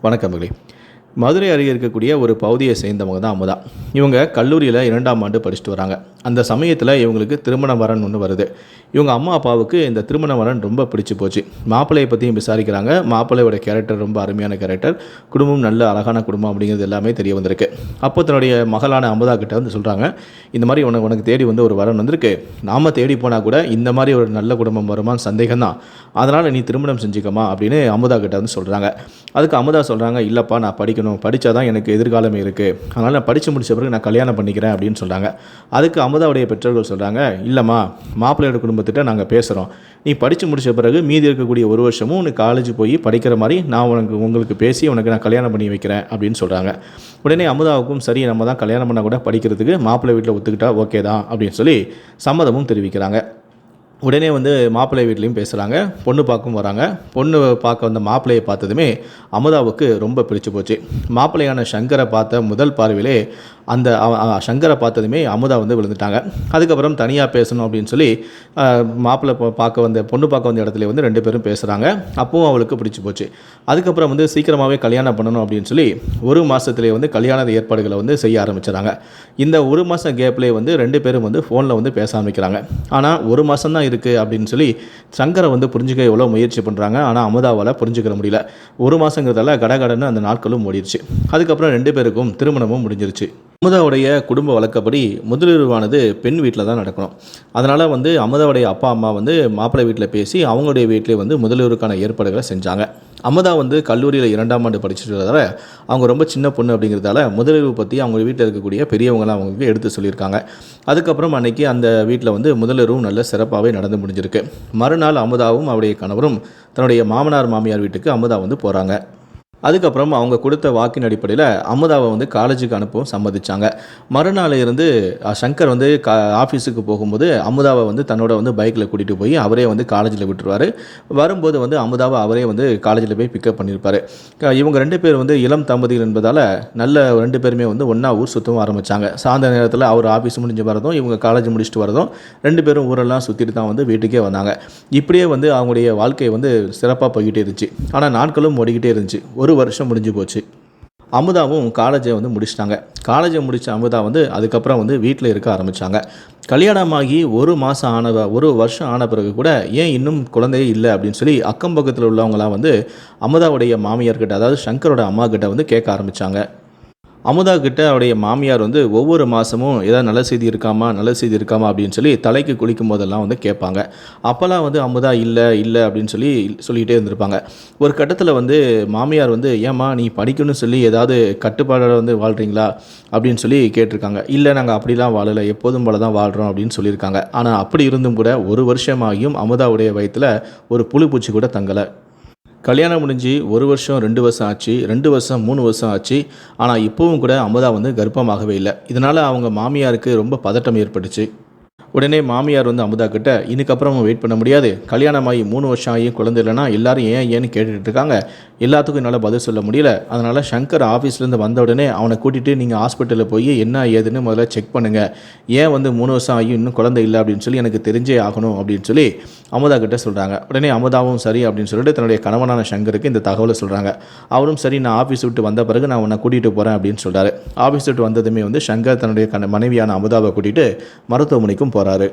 வணக்கம் மகளே. மதுரை அருகே இருக்கக்கூடிய ஒரு பகுதியை சேர்ந்தவங்க தான் அமுதா. இவங்க கல்லூரியில் இரண்டாம் ஆண்டு படிச்சுட்டு வராங்க. அந்த சமயத்தில் இவங்களுக்கு திருமண வரன் ஒன்று வருது. இவங்க அம்மா அப்பாவுக்கு இந்த திருமண வரன் ரொம்ப பிடிச்சி போச்சு. மாப்பிள்ளையை பற்றியும் விசாரிக்கிறாங்க. மாப்பிள்ளையோட கேரக்டர் ரொம்ப அருமையான கேரக்டர் குடும்பம் நல்ல அழகான குடும்பம் அப்படிங்கிறது எல்லாமே தெரிய வந்திருக்கு. அப்போ தன்னுடைய மகளான அமுதா கிட்ட வந்து சொல்கிறாங்க இந்த மாதிரி உனக்கு உனக்கு தேடி வந்து ஒரு வரன் வந்திருக்கு. நாம் தேடி போனால் கூட இந்த மாதிரி ஒரு நல்ல குடும்பம் வருமானு சந்தேகம் தான். அதனால் நீ திருமணம் செஞ்சுக்கமா அப்படின்னு அமுதா கிட்ட வந்து சொல்கிறாங்க அதுக்கு அமுதா சொல்கிறாங்க இல்லைப்பா நான் படிக்கணும். படித்தா தான் எனக்கு எதிர்காலமே இருக்குது அதனால் நான் படித்து முடிச்ச பிறகு நான் கல்யாணம் பண்ணிக்கிறேன் அப்படின்னு சொல்கிறாங்க அதுக்கு அமுதாவுடைய பெற்றோர்கள் சொல்கிறாங்க இல்லைம்மா மாப்பிள்ளையோட குடும்பத்திட்ட நாங்கள் பேசுகிறோம் நீ படித்து முடித்த பிறகு மீதி இருக்கக்கூடிய ஒரு வருஷமும் உனக்கு காலேஜ் போய் படிக்கிற மாதிரி நான் உனக்கு உங்களுக்கு பேசி உனக்கு நான் கல்யாணம் பண்ணி வைக்கிறேன் அப்படின்னு சொல்கிறாங்க உடனே அமுதாவுக்கும் சரி நம்ம தான் கல்யாணம் பண்ணால் கூட படிக்கிறதுக்கு மாப்பிள்ளை வீட்டில் ஒத்துக்கிட்டா ஓகே தான் அப்படின்னு சொல்லி சம்மதமும் தெரிவிக்கிறாங்க. உடனே வந்து மாப்பிள்ளை வீட்லேயும் பேசுகிறாங்க பொண்ணு பார்க்கவும் வராங்க. பொண்ணு பார்க்க வந்த மாப்பிள்ளையை பார்த்ததுமே அமுதாவுக்கு ரொம்ப பிடிச்சு போச்சு. மாப்பிள்ளையான சங்கரை பார்த்த முதல் பார்வையிலே அந்த சங்கரை பார்த்ததுமே அமுதா வந்து விழுந்துட்டாங்க. அதுக்கப்புறம் தனியாக பேசணும் அப்படின்னு சொல்லி மாப்பிள்ளை பா- பார்க்க வந்த பொண்ணு பார்க்க வந்த இடத்துல வந்து ரெண்டு பேரும் பேசுகிறாங்க அப்பவும் அவளுக்கு பிடிச்சி போச்சு. அதுக்கப்புறம் வந்து சீக்கிரமாகவே கல்யாணம் பண்ணணும் அப்படின்னு சொல்லி ஒரு மாதத்துலேயே வந்து கல்யாண ஏற்பாடுகளை வந்து செய்ய ஆரம்பிச்சிடறாங்க. இந்த ஒரு மாதம் கேப்லேயே வந்து ரெண்டு பேரும் வந்து ஃபோனில் வந்து பேச ஆரம்பிக்கிறாங்க. ஆனால் ஒரு மாதம் தான் இருக்குது அப்படின்னு சொல்லி சங்கரை வந்து புரிஞ்சுக்க எவ்வளோ முயற்சி பண்ணுறாங்க ஆனால் அமுதாவால் புரிஞ்சுக்கிற முடியல. ஒரு மாதங்கிறதால கடகடன்னு அந்த நாட்களும் ஓடிடுச்சு அதுக்கப்புறம் ரெண்டு பேருக்கும் திருமணமும் முடிஞ்சிருச்சு. அமுதாவுடைய குடும்ப வழக்கப்படி முதலிரவானது பெண் வீட்டில் தான் நடக்கணும். அதனால் வந்து அமுதாவுடைய அப்பா அம்மா வந்து மாப்பிள்ளை வீட்டில் பேசி அவங்களுடைய வீட்டிலே வந்து முதலிரவுக்கான ஏற்பாடுகளை செஞ்சாங்க. அமுதா வந்து கல்லூரியில் இரண்டாம் ஆண்டு படிச்சுட்டு அவங்க ரொம்ப சின்ன பொண்ணு அப்படிங்கிறதால முதலிரவு பற்றி அவங்க வீட்டில் இருக்கக்கூடிய பெரியவங்களாம் அவங்களுக்கு எடுத்து சொல்லியிருக்காங்க. அதுக்கப்புறம் அன்னைக்கு அந்த வீட்டில் வந்து முதலிரவும் நல்ல சிறப்பாகவே நடந்து முடிஞ்சிருக்கு. மறுநாள் அமுதாவும் அவருடைய கணவரும் தன்னுடைய மாமனார் மாமியார் வீட்டுக்கு அமுதா வந்து போகிறாங்க அதுக்கப்புறம் அவங்க கொடுத்த வாக்கின் அடிப்படையில் அமுதாவை வந்து காலேஜுக்கு அனுப்பவும் சம்மதிச்சாங்க. மறுநாள் இருந்து சங்கர் வந்து கா ஆஃபீஸுக்கு போகும்போது அமுதாவை வந்து தன்னோட வந்து பைக்கில் கூட்டிகிட்டு போய் அவரே வந்து காலேஜில் விட்டுருவார். வரும்போது வந்து அமுதாவை அவரே வந்து காலேஜில் போய் பிக்கப் பண்ணியிருப்பார் இவங்க ரெண்டு பேர் வந்து இளம் தம்பதிகள் என்பதால் நல்ல ரெண்டு பேருமே வந்து ஒன்றா ஊர் சுற்றவும் ஆரம்பித்தாங்க சாயந்தர நேரத்தில் அவர் ஆஃபீஸ் முடிஞ்சு வரதும் இவங்க காலேஜ் முடிச்சுட்டு வரதும் ரெண்டு பேரும் ஊரெல்லாம் சுற்றிட்டு தான் வந்து வீட்டுக்கே வந்தாங்க. இப்படியே வந்து அவங்களுடைய வாழ்க்கையை வந்து சிறப்பாக போய்கிட்டே இருந்துச்சு. ஆனால் நாட்களும் ஓடிக்கிட்டே இருந்துச்சு. ஒரு வருஷம் முடிஞ்சு போச்சு. அமுதாவும் காலேஜை வந்து முடிச்சிட்டாங்க. காலேஜை முடித்த அமுதா வந்து அதுக்கப்புறம் வந்து வீட்டில் இருக்க ஆரம்பித்தாங்க கல்யாணமாகி ஒரு மாதம் ஆன ஒரு வருஷம் ஆன பிறகு கூட ஏன் இன்னும் குழந்தையே இல்லை அப்படின்னு சொல்லி அக்கம் பக்கத்தில் உள்ளவங்களாம் வந்து அமுதாவுடைய மாமியார்கிட்ட அதாவது சங்கரோட அம்மா கிட்ட வந்து கேட்க ஆரம்பித்தாங்க அமுதா கிட்ட அவருடைய மாமியார் வந்து ஒவ்வொரு மாதமும் ஏதாவது நல்ல செய்தி இருக்காமா நல்ல செய்தி இருக்காமா? அப்படின்னு சொல்லி தலைக்கு குளிக்கும் போதெல்லாம் வந்து கேட்பாங்க. அப்போல்லாம் வந்து அமுதா இல்லை இல்லை அப்படின்னு சொல்லி சொல்லிகிட்டே இருந்திருப்பாங்க. ஒரு கட்டத்தில் வந்து மாமியார் வந்து ஏம்மா நீ படிக்கணும்னு சொல்லி ஏதாவது கட்டுப்பாடோட வந்து வாழ்கிறீங்களா அப்படின்னு சொல்லி கேட்டிருக்காங்க. இல்லை நாங்கள் அப்படிலாம் வாழலை. எப்போதும் போல தான் வாழ்கிறோம் அப்படின்னு சொல்லியிருக்காங்க. ஆனால் அப்படி இருந்தும் கூட ஒரு வருஷமாகியும் அமுதாவுடைய வயத்தில் ஒரு புழு பூச்சி கூட தங்கலை. கல்யாணம் முடிஞ்சு ஒரு வருஷம் ரெண்டு வருஷம் ஆச்சு ரெண்டு வருஷம் மூணு வருஷம் ஆச்சு. ஆனால் இப்போவும் கூட அமுதா வந்து கர்ப்பமாகவே இல்லை. இதனால் அவங்க மாமியாருக்கு ரொம்ப பதட்டம் ஏற்பட்டுச்சு. உடனே மாமியார் வந்து அமுதா கிட்ட இதுக்கப்புறம் வெயிட் பண்ண முடியாது. கல்யாணம் ஆகி மூணு வருஷம் ஆகி குழந்தை இல்லைனா எல்லாரும் ஏன் ஏன்னு கேட்டுட்டு இருக்காங்க. எல்லாத்துக்கும் என்னால் பதில் சொல்ல முடியல. அதனால் சங்கர் ஆஃபீஸ்லேருந்து வந்த உடனே அவனை கூட்டிகிட்டு நீங்கள் ஹாஸ்பிட்டலில் போய் என்ன ஏதுன்னு முதல்ல செக் பண்ணுங்கள் ஏன் வந்து மூணு வருஷம் ஆகியும் இன்னும் குழந்தை இல்லை? அப்படின்னு சொல்லி எனக்கு தெரிஞ்சே ஆகணும் அப்படின்னு சொல்லி அமுதா கிட்டே சொல்கிறாங்க உடனே அமுதாவும் சரி அப்படின்னு சொல்லிட்டு தன்னுடைய கணவனான சங்கருக்கு இந்த தகவலை சொல்கிறாங்க அவரும் சரி நான் ஆஃபீஸ் விட்டு வந்த பிறகு நான் உன்னை கூட்டிகிட்டு போகிறேன் அப்படின்னு சொல்கிறாரு ஆஃபீஸ் விட்டு வந்ததுமே வந்து சங்கர் தன்னுடைய கண மனைவியான அமுதாவை கூட்டிகிட்டு மருத்துவமனைக்கும் போகிறாரு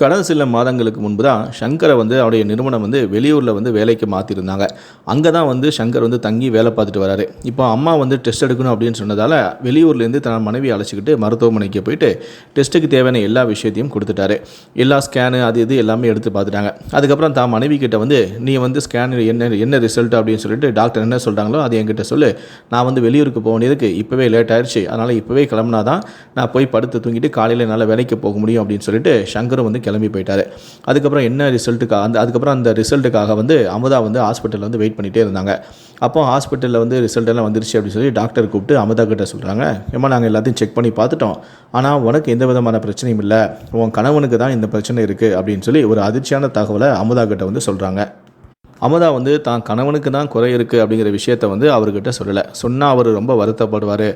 கடந்த சில மாதங்களுக்கு முன்பு தான் சங்கரை வந்து அவருடைய நிறுவனம் வந்து வெளியூரில் வந்து வேலைக்கு மாற்றிருந்தாங்க அங்கே தான் வந்து சங்கர் வந்து தங்கி வேலை பார்த்துட்டு வராரு. இப்போ அம்மா வந்து டெஸ்ட் எடுக்கணும் அப்படின்னு சொன்னதால் வெளியூர்லேருந்து தன் மனைவி அழைச்சிக்கிட்டு மருத்துவமனைக்கு போயிட்டு டெஸ்ட்டுக்கு தேவையான எல்லா விஷயத்தையும் கொடுத்துட்டாரு. எல்லா ஸ்கேனு அது இது எல்லாமே எடுத்து பார்த்துட்டாங்க. அதுக்கப்புறம் தான் மனைவி கிட்ட வந்து நீ வந்து ஸ்கேன் என்ன என்ன ரிசல்ட் அப்படின்னு சொல்லிட்டு டாக்டர் என்ன சொல்கிறாங்களோ அது என்கிட்ட சொல்லு. நான் வந்து வெளியூருக்கு போக வேண்டியதுக்கு இப்போவே லேட் ஆயிடுச்சு அதனால் இப்போவே கிளம்புனா தான் நான் போய் படுத்து தூங்கிட்டு காலையில் என்னால் வேலைக்கு போக முடியும் அப்படின்னு சொல்லிட்டு சங்கரும் வந்து கிளம்பி போயிட்டாரு அதுக்கப்புறம் என்ன ரிசல்ட்டுக்காக அந்த அதுக்கப்புறம் அந்த ரிசல்ட்டுக்காக வந்து அமுதா வந்து ஹாஸ்பிட்டலில் வந்து வெயிட் பண்ணிகிட்டே இருந்தாங்க. அப்போ ஹாஸ்பிட்டலில் வந்து ரிசல்ட் எல்லாம் வந்துருச்சு அப்படின்னு சொல்லி டாக்டர் கூப்பிட்டு அமுதா கிட்ட சொல்கிறாங்க ஏமா நாங்கள் எல்லாத்தையும் செக் பண்ணி பார்த்துட்டோம். ஆனால் உனக்கு எந்த விதமான பிரச்சனையும் இல்லை. உன் கணவனுக்கு தான் இந்த பிரச்சனை இருக்குது அப்படின்னு சொல்லி ஒரு அதிர்ச்சியான தகவலை அமுதா கிட்ட வந்து சொல்கிறாங்க அமுதா வந்து தான் கணவனுக்கு தான் குறை இருக்குது அப்படிங்கிற விஷயத்த வந்து அவர்கிட்ட சொல்லலை. சொன்னால் அவர் ரொம்ப வருத்தப்படுவார்.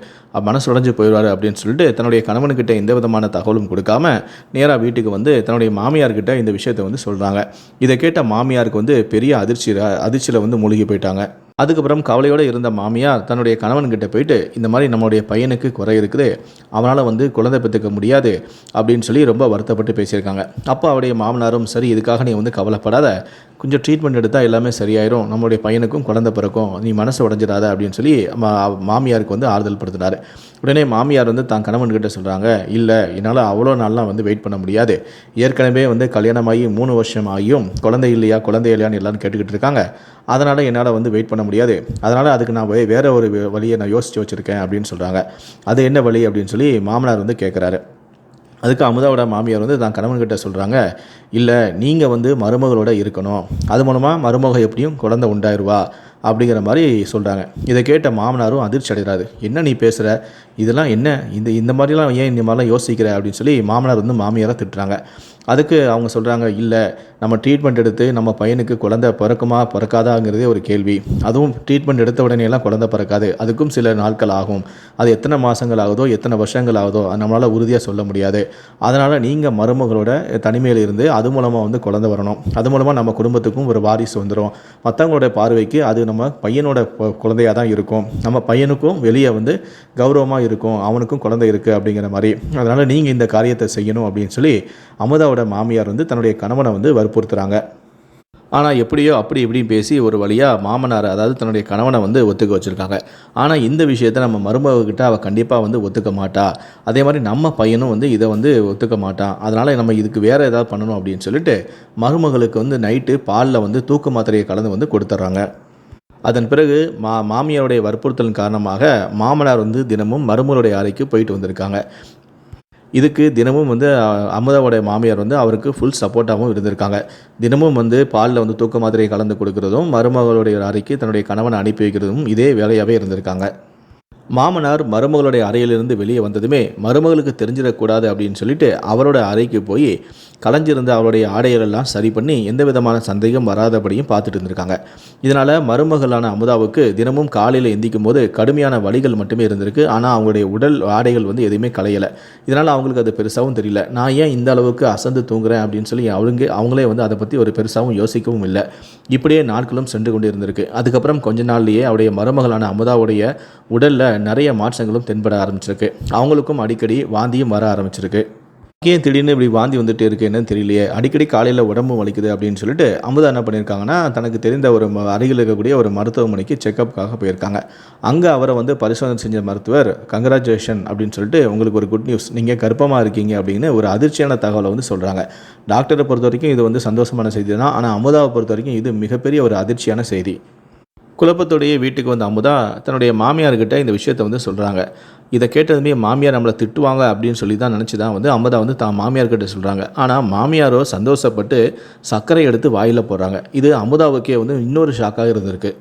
மனசு உடஞ்சி போயிடுவார் அப்படின்னு சொல்லிட்டு தன்னுடைய கணவனுக்கிட்ட எந்த விதமான தகவலும் கொடுக்காம நேராக வீட்டுக்கு வந்து தன்னுடைய மாமியார்கிட்ட இந்த விஷயத்தை வந்து சொல்கிறாங்க இதை கேட்ட மாமியாருக்கு வந்து பெரிய அதிர்ச்சி அதிர்ச்சியில் வந்து மூழ்கி போயிட்டாங்க. அதுக்கப்புறம் கவலையோடு இருந்த மாமியார் தன்னுடைய கணவன்கிட்ட போயிட்டு இந்த மாதிரி நம்மளுடைய பையனுக்கு குறை இருக்குது அவனால் வந்து குழந்தை பெற்றுக்க முடியாது அப்படின்னு சொல்லி ரொம்ப வருத்தப்பட்டு பேசியிருக்காங்க. அப்போ அவருடைய மாமனாரும் சரி இதுக்காக நீ வந்து கவலைப்படாத கொஞ்சம் ட்ரீட்மெண்ட் எடுத்தால் எல்லாமே சரியாயிரும் நம்மளுடைய பையனுக்கும் குழந்தை பிறக்கும் நீ மனசு உடஞ்சிடாத அப்படின்னு சொல்லி மாமியாருக்கு வந்து ஆறுதல் படுத்தினார். உடனே மாமியார் வந்து தான் கணவன்கிட்ட சொல்கிறாங்க இல்லை என்னால் அவ்வளோ நாள்லாம் வந்து வெயிட் பண்ண முடியாது. ஏற்கனவே வந்து கல்யாணமாகி மூணு வருஷம் ஆகியும் குழந்தை இல்லையா குழந்தை இல்லையான்னு எல்லாரும் கேட்டுக்கிட்டு இருக்காங்க. அதனால் என்னால் வந்து வெயிட் பண்ண முடியாது. அதனால் அதுக்கு நான் வேறு ஒரு வழியை நான் யோசித்து வச்சுருக்கேன் அப்படின்னு சொல்கிறாங்க அது என்ன வழி அப்படின்னு சொல்லி மாமனார் வந்து கேட்குறாரு அதுக்கு அமுதாவோட மாமியார் வந்து தான் கணவன்கிட்ட சொல்கிறாங்க இல்லை நீங்கள் வந்து மருமகளோட இருக்கணும். அது மூலமாக மருமக எப்படியும் குழந்தை உண்டாயிருவா? அப்படிங்கிற மாதிரி சொல்கிறாங்க இதை கேட்ட மாமனாரும் அதிர்ச்சி அடைகிறாரு. என்ன நீ பேசுகிற இதெல்லாம் என்ன? இந்த இந்த மாதிரிலாம் ஏன் இந்த மாதிரிலாம் யோசிக்கிற? அப்படின்னு சொல்லி மாமனார் வந்து மாமியாரை திட்டுறாங்க. அதுக்கு அவங்க சொல்கிறாங்க இல்லை நம்ம ட்ரீட்மெண்ட் எடுத்து நம்ம பையனுக்கு குழந்தை பிறக்குமா பிறக்காதாங்கிறதே ஒரு கேள்வி. அதுவும் ட்ரீட்மெண்ட் எடுத்த உடனே எல்லாம் குழந்தை பிறக்காது. அதுக்கும் சில நாட்கள் ஆகும். அது எத்தனை மாதங்கள் ஆகுதோ எத்தனை வருஷங்கள் ஆகுதோ அது நம்மளால் உறுதியாக சொல்ல முடியாது. அதனால் நீங்கள் மருமகளோட தனிமையில் இருந்து அது மூலமாக வந்து குழந்தை வரணும். அது மூலமாக நம்ம குடும்பத்துக்கும் ஒரு வாரிசு வந்துடும் மற்றவங்களோட பார்வைக்கு அது நம்ம பையனோட குழந்தையாக தான் இருக்கும். நம்ம பையனுக்கும் வெளியே வந்து கௌரவமாக இருக்கும் அவனுக்கும் குழந்தை இருக்குது அப்படிங்கிற மாதிரி. அதனால் நீங்கள் இந்த காரியத்தை செய்யணும் அப்படின்னு சொல்லி அமுதாவோட மாமியார் வந்து தன்னுடைய கணவனை வந்து வற்புறுத்துகிறாங்க ஆனால் எப்படியோ அப்படி இப்படின்னு பேசி ஒரு வழியாக மாமனார் அதாவது தன்னுடைய கணவனை வந்து ஒத்துக்க வச்சுருக்காங்க. ஆனால் இந்த விஷயத்தை நம்ம மருமகிட்ட அவள் கண்டிப்பாக வந்து ஒத்துக்க மாட்டா. அதே மாதிரி நம்ம பையனும் வந்து இதை வந்து ஒத்துக்க மாட்டான். அதனால் நம்ம இதுக்கு வேறு ஏதாவது பண்ணணும் அப்படின்னு சொல்லிட்டு மருமகளுக்கு வந்து நைட்டு பாலில் வந்து தூக்கு மாத்திரையை கலந்து வந்து கொடுத்துட்றாங்க அதன் பிறகு மா மாமியாருடைய வற்புறுத்தலின் காரணமாக மாமனார் வந்து தினமும் மருமகளுடைய அறைக்கு போயிட்டு வந்திருக்காங்க. இதுக்கு தினமும் வந்து அமுதாவுடைய அமுதாவோடைய மாமியார் வந்து அவருக்கு ஃபுல் சப்போர்ட்டாகவும் இருந்திருக்காங்க. தினமும் வந்து பாலில் வந்து தூக்க மாத்திரையை கலந்து கொடுக்கறதும் மருமகளுடைய அறைக்கு தன்னுடைய கணவனை அனுப்பி வைக்கிறதும் இதே வேலையாகவே இருந்திருக்காங்க. மாமனார் மருமகளுடைய அறையிலிருந்து வெளியே வந்ததுமே மருமகளுக்கு தெரிஞ்சிடக்கூடாது அப்படின்னு சொல்லிட்டு அவரோட அறைக்கு போய் கலைஞ்சிருந்த அவருடைய ஆடைகளெல்லாம் சரி பண்ணி எந்த விதமான சந்தேகம் வராதபடியும் பார்த்துட்டு இருந்திருக்காங்க. இதனால் மருமகளான அமுதாவுக்கு தினமும் காலையில் எந்திக்கும் போது கடுமையான வலிகள் மட்டுமே இருந்திருக்கு. ஆனால் அவங்களுடைய உடல் ஆடைகள் வந்து எதுவுமே கலையலை இதனால் அவங்களுக்கு அது பெருசாகவும் தெரியல. நான் ஏன் இந்த அளவுக்கு அசந்து தூங்குறேன் அப்படின்னு சொல்லி அவங்க அவங்களே வந்து அதை பற்றி ஒரு பெருசாகவும் யோசிக்கவும் இல்லை. இப்படியே நாட்களும் சென்று கொண்டு இருந்திருக்கு அதுக்கப்புறம் கொஞ்ச நாள்லேயே அவருடைய மருமகளான அமுதாவுடைய உடலில் நிறைய மாற்றங்களும் தென்பட ஆரம்பிச்சிருக்கு. அவங்களுக்கும் அடிக்கடி வாந்தியும் வர ஆரம்பிச்சிருக்கு. ஏன் திடீர்னு இப்படி வாந்தி வந்துட்டு இருக்கு என்னன்னு தெரியலையே. அடிக்கடி காலையில் உடம்பு வலிக்குது அப்படின்னு சொல்லிட்டு அமுதா என்ன பண்ணியிருக்காங்கன்னா தனக்கு தெரிந்த ஒரு ம- அருகில் இருக்கக்கூடிய ஒரு மருத்துவமனைக்கு செக்கப்புக்காக போயிருக்காங்க. அங்கே அவரை வந்து பரிசோதனை செஞ்ச மருத்துவர் கங்க்ராச்சுலேஷன் அப்படின்னு சொல்லிட்டு உங்களுக்கு ஒரு குட் நியூஸ் நீங்கள் கர்ப்பமாக இருக்கீங்க அப்படின்னு ஒரு அதிர்ச்சியான தகவலை வந்து சொல்கிறாங்க டாக்டரை பொறுத்த வரைக்கும் இது வந்து சந்தோஷமான செய்தி தான். ஆனால் அமுதாவை பொறுத்த வரைக்கும் இது மிகப்பெரிய ஒரு அதிர்ச்சியான செய்தி. குழப்பத்தோடையே வீட்டுக்கு வந்த அமுதா தன்னுடைய மாமியார்கிட்ட இந்த விஷயத்தை வந்து சொல்கிறாங்க இதை கேட்டதுமே மாமியார் நம்மளை திட்டுவாங்க அப்படின்னு சொல்லி தான் நினச்சி தான் வந்து அமுதா வந்து தான் மாமியார்கிட்ட சொல்கிறாங்க ஆனால் மாமியாரோ சந்தோஷப்பட்டு சர்க்கரை எடுத்து வாயில் போடுறாங்க. இது அமுதாவுக்கே வந்து இன்னொரு ஷாக்காக இருந்திருக்கு.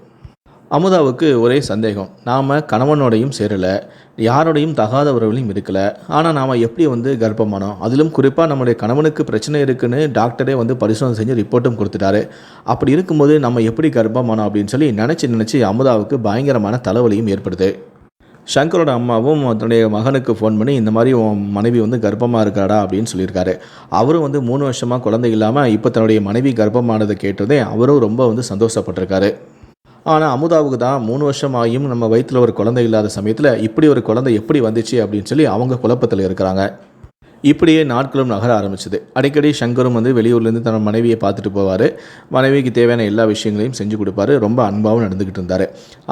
அமுதாவுக்கு ஒரே சந்தேகம். நாம் கணவனோடையும் சேரலை யாரோடையும் தகாத உறவுலையும் இருக்கலை. ஆனால் நாம் எப்படி வந்து கர்ப்பமானோம்? அதிலும் குறிப்பாக நம்முடைய கணவனுக்கு பிரச்சனை இருக்குன்னு டாக்டரே வந்து பரிசோதனை செஞ்சு ரிப்போர்ட்டும் கொடுத்துட்டாரு. அப்படி இருக்கும்போது நம்ம எப்படி கர்ப்பமானோம் அப்படின்னு சொல்லி நினச்சி நினச்சி அமுதாவுக்கு பயங்கரமான தலைவலியும் ஏற்படுது. சங்கரோட அம்மாவும் தன்னுடைய மகனுக்கு ஃபோன் பண்ணி இந்த மாதிரி உன் மனைவி வந்து கர்ப்பமாக இருக்காடா? அப்படின்னு சொல்லியிருக்காரு. அவரும் வந்து மூணு வருஷமாக குழந்தை இல்லாமல் இப்போ தன்னுடைய மனைவி கர்ப்பமானதை கேட்டதே அவரும் ரொம்ப வந்து சந்தோஷப்பட்டிருக்காரு. ஆனால் அமுதாவுக்கு தான் மூணு வருஷம் ஆகியும் நம்ம வயிற்றில் ஒரு குழந்தை இல்லாத சமயத்தில் இப்படி ஒரு குழந்தை எப்படி வந்துச்சு அப்படின்னு சொல்லி அவங்க குழப்பத்தில் இருக்கிறாங்க. இப்படியே நாட்களும் நகர ஆரம்பிச்சது. அடிக்கடி சங்கரும் வந்து வெளியூர்லேருந்து தன் மனைவியை பார்த்துட்டு போவார். மனைவிக்கு தேவையான எல்லா விஷயங்களையும் செஞ்சு கொடுப்பாரு. ரொம்ப அன்பாகவும் நடந்துக்கிட்டு இருந்தார்.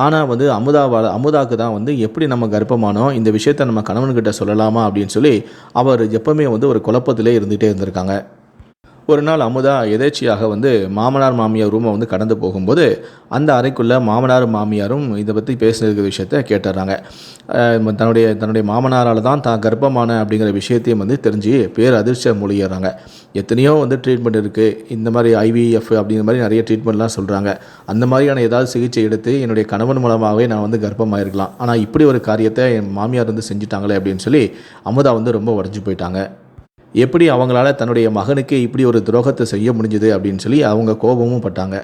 ஆனால் வந்து அமுதாவால் அமுதாவுக்கு தான் வந்து எப்படி நம்ம கர்ப்பமானோம் இந்த விஷயத்தை நம்ம கணவன்கிட்ட சொல்லலாமா அப்படின்னு சொல்லி அவர் எப்பவுமே வந்து ஒரு குழப்பத்திலே இருந்துகிட்டே இருந்திருக்காங்க. ஒரு நாள் அமுதா எதேச்சியாக வந்து மாமனார் மாமியார் ரூமை வந்து கடந்து போகும்போது அந்த அறைக்குள்ளே மாமனார் மாமியாரும் இதை பற்றி பேசுகிற விஷயத்த கேட்டுறாங்க. தன்னுடைய தன்னுடைய மாமனாரால் தான் தான் கர்ப்பமான அப்படிங்கிற விஷயத்தையும் வந்து தெரிஞ்சு பேர் அதிர்ச்சியாக மொழியிடுறாங்க எத்தனையோ வந்து ட்ரீட்மெண்ட் இருக்குது இந்த மாதிரி ஐவிஎஃப் அப்படிங்கிற மாதிரி நிறைய ட்ரீட்மெண்ட்லாம் சொல்கிறாங்க அந்த மாதிரியான ஏதாவது சிகிச்சை எடுத்து என்னுடைய கணவன் மூலமாகவே நான் வந்து கர்ப்பமாயிருக்கலாம். ஆனால் இப்படி ஒரு காரியத்தை என் மாமியார் வந்து செஞ்சுட்டாங்களே அப்படின்னு சொல்லி அமுதா வந்து ரொம்ப உடஞ்சி போயிட்டாங்க. எப்படி அவங்களால தன்னுடைய மகனுக்கு இப்படி ஒரு துரோகத்தை செய்ய முடிஞ்சுது அப்படின்னு சொல்லி அவங்க கோபமும் பட்டாங்க.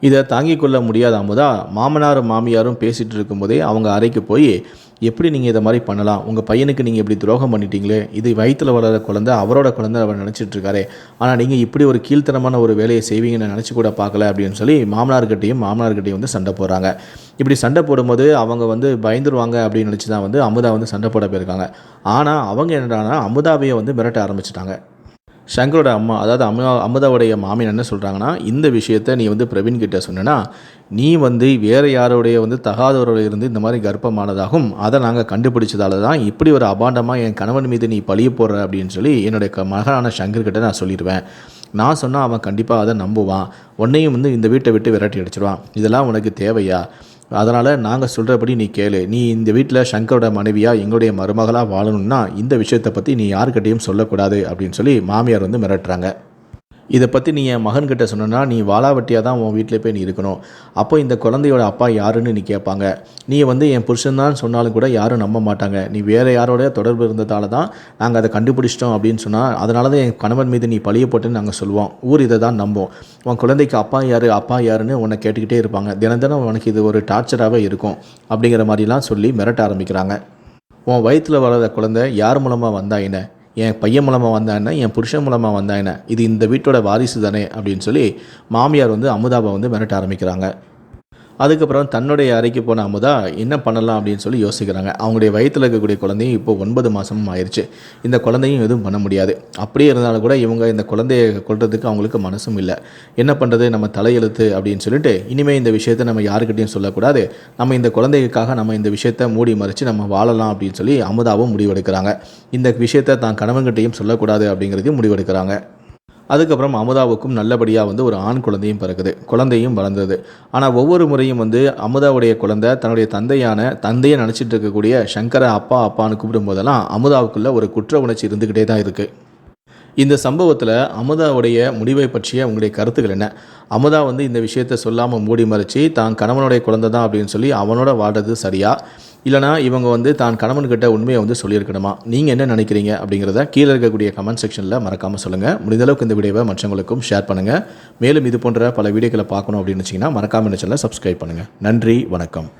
இதை தாங்கிக் கொள்ள முடியாத அமுதா மாமனாரும் மாமியாரும் பேசிகிட்டு இருக்கும்போதே அவங்க அறைக்கு போய் எப்படி நீங்கள் இதை மாதிரி பண்ணலாம்? உங்கள் பையனுக்கு நீங்கள் இப்படி துரோகம் பண்ணிட்டீங்களே? இது வயிற்றில் வளர குழந்தை அவரோட குழந்தை அவர் நினச்சிட்ருக்காரு. ஆனால் நீங்கள் இப்படி ஒரு கீழ்த்தனமான ஒரு வேலையை செய்வீங்கன்னு நினச்சி கூட பார்க்கல அப்படின்னு சொல்லி மாமனார்கிட்டையும் மாமனார்கிட்டையும் வந்து சண்டை போடுறாங்க. இப்படி சண்டை போடும்போது அவங்க வந்து பயந்துருவாங்க அப்படின்னு நினச்சி தான் வந்து அமுதா வந்து சண்டை போட போயிருக்காங்க. ஆனால் அவங்க என்னடானா அமுதாவையே வந்து மிரட்ட ஆரம்பிச்சிட்டாங்க. சங்கரோட அம்மா அதாவது அமுதா அமுதாவுடைய மாமியார் என்ன சொல்கிறாங்கன்னா இந்த விஷயத்தை நீ வந்து பிரவீன் கிட்ட சொன்னேன்னா நீ வந்து வேறு யாரோடைய வந்து தகாதவரோட இருந்து இந்த மாதிரி கர்ப்பமானதாகும். அதை நாங்கள் கண்டுபிடிச்சதால தான் இப்படி ஒரு அபாண்டமாக என் கணவன் மீது நீ பழிய போடுற அப்படின்னு சொல்லி என்னுடைய க மகனான சங்கர்கிட்ட நான் சொல்லிடுவேன். நான் சொன்னால் அவன் கண்டிப்பாக அதை நம்புவான். உன்னையும் வந்து இந்த வீட்டை விட்டு விரட்டி அடிச்சிடுவான் இதெல்லாம் உனக்கு தேவையா? அதனால் நாங்கள் சொல்கிறபடி நீ கேளு. நீ இந்த வீட்டில் சங்கரோட மனைவியாக எங்களுடைய மருமகளாக வாழணும்னா இந்த விஷயத்தை பற்றி நீ யாருக்கிட்டையும் சொல்லக்கூடாது அப்படின்னு சொல்லி மாமியார் வந்து மிரட்டுறாங்க. இதை பற்றி நீ என் மகன்கிட்ட சொன்னா நீ வாலாவட்டியாக தான் உன் வீட்டில் போய் நீ இருக்கணும். அப்போ இந்த குழந்தையோட அப்பா யாருன்னு நீ கேட்பாங்க. நீ வந்து என் புருஷன் தான் சொன்னாலும் கூட யாரும் நம்ப மாட்டாங்க. நீ வேறு யாரோட தொடர்பு இருந்ததால தான் நாங்கள் அதை கண்டுபிடிச்சிட்டோம் அப்படின்னு சொன்னால் அதனால தான் என் கணவன் மீது நீ பழிய போட்டுன்னு நாங்கள் சொல்லுவோம். ஊர் இதை தான் நம்போம் உன் குழந்தைக்கு அப்பா யார் அப்பா யாருன்னு உன்னை கேட்டுக்கிட்டே இருப்பாங்க. தினம் தினம் உனக்கு இது ஒரு டார்ச்சராகவே இருக்கும் அப்படிங்கிற மாதிரிலாம் சொல்லி மிரட்ட ஆரம்பிக்கிறாங்க. உன் வயிற்றில் வளர்கிற குழந்தை யார் மூலமாக வந்தா என்ன? என் பையன் மூலமாக வந்தா என்ன என் புருஷன் மூலமாக வந்தா என்ன இது இந்த வீட்டோட வாரிசு தானே அப்படின்னு சொல்லி மாமியார் வந்து அமுதாவை வந்து மிரட்ட ஆரம்பிக்கிறாங்க. அதுக்கப்புறம் தன்னுடைய அறைக்கு போன அமுதா என்ன பண்ணலாம்? அப்படின்னு சொல்லி யோசிக்கிறாங்க. அவங்களுடைய வயிற்றில் இருக்கக்கூடிய குழந்தையும் இப்போ ஒன்பது மாதமும் ஆயிடுச்சு இந்த குழந்தையும் எதுவும் பண்ண முடியாது. அப்படியே இருந்தாலும் கூட இவங்க இந்த குழந்தைய கொள்றதுக்கு அவங்களுக்கு மனசும் இல்லை. என்ன பண்ணுறது நம்ம தலையெழுத்து அப்படின்னு சொல்லிட்டு இனிமேல் இந்த விஷயத்தை நம்ம யாருக்கிட்டையும் சொல்லக்கூடாது. நம்ம இந்த குழந்தைக்காக நம்ம இந்த விஷயத்த மூடி மறைச்சு நம்ம வாழலாம் அப்படின்னு சொல்லி அமுதாவும் முடிவெடுக்கிறாங்க. இந்த விஷயத்தை தான் கணவன்கிட்டையும் சொல்லக்கூடாது அப்படிங்கிறதையும் முடிவெடுக்கிறாங்க. அதுக்கப்புறம் அமுதாவுக்கும் நல்லபடியாக வந்து ஒரு ஆண் குழந்தையும் பிறகுது குழந்தையும் வளர்ந்தது. ஆனால் ஒவ்வொரு முறையும் வந்து அமுதாவுடைய குழந்தை தன்னுடைய தந்தையான தந்தையை நினச்சிட்டு இருக்கக்கூடிய சங்கரை அப்பா அப்பான்னு கூப்பிடும்போதெல்லாம் அமுதாவுக்குள்ள ஒரு குற்ற உணர்ச்சி இருந்துக்கிட்டே தான் இருக்குது இந்த சம்பவத்தில் அமுதாவுடைய முடிவை பற்றிய உங்களுடைய கருத்துக்கள் என்ன? அமுதா வந்து இந்த விஷயத்தை சொல்லாமல் மூடி மறைச்சி தான் கணவனுடைய குழந்தை தான் அப்படின்னு சொல்லி அவனோட வாடுறது சரியா? இல்லைனா இவங்க வந்து தான் கணவன்கிட்ட உண்மையை வந்து சொல்லியிருக்கணுமா? நீங்கள் என்ன நினைக்கிறீங்க? அப்படிங்கிறத கீழே இருக்கக்கூடிய கமெண்ட் செக்ஷனில் மறக்காமல் சொல்லுங்கள் முடிந்த அளவுக்கு இந்த வீடியோவை மற்றவங்களுக்கும் ஷேர் பண்ணுங்கள் மேலும் இது போன்ற பல வீடியோக்களை பார்க்கணும் அப்படின்னு வச்சிங்கன்னா மறக்காமல் சேனலை சப்ஸ்கிரைப் பண்ணுங்கள் நன்றி வணக்கம்.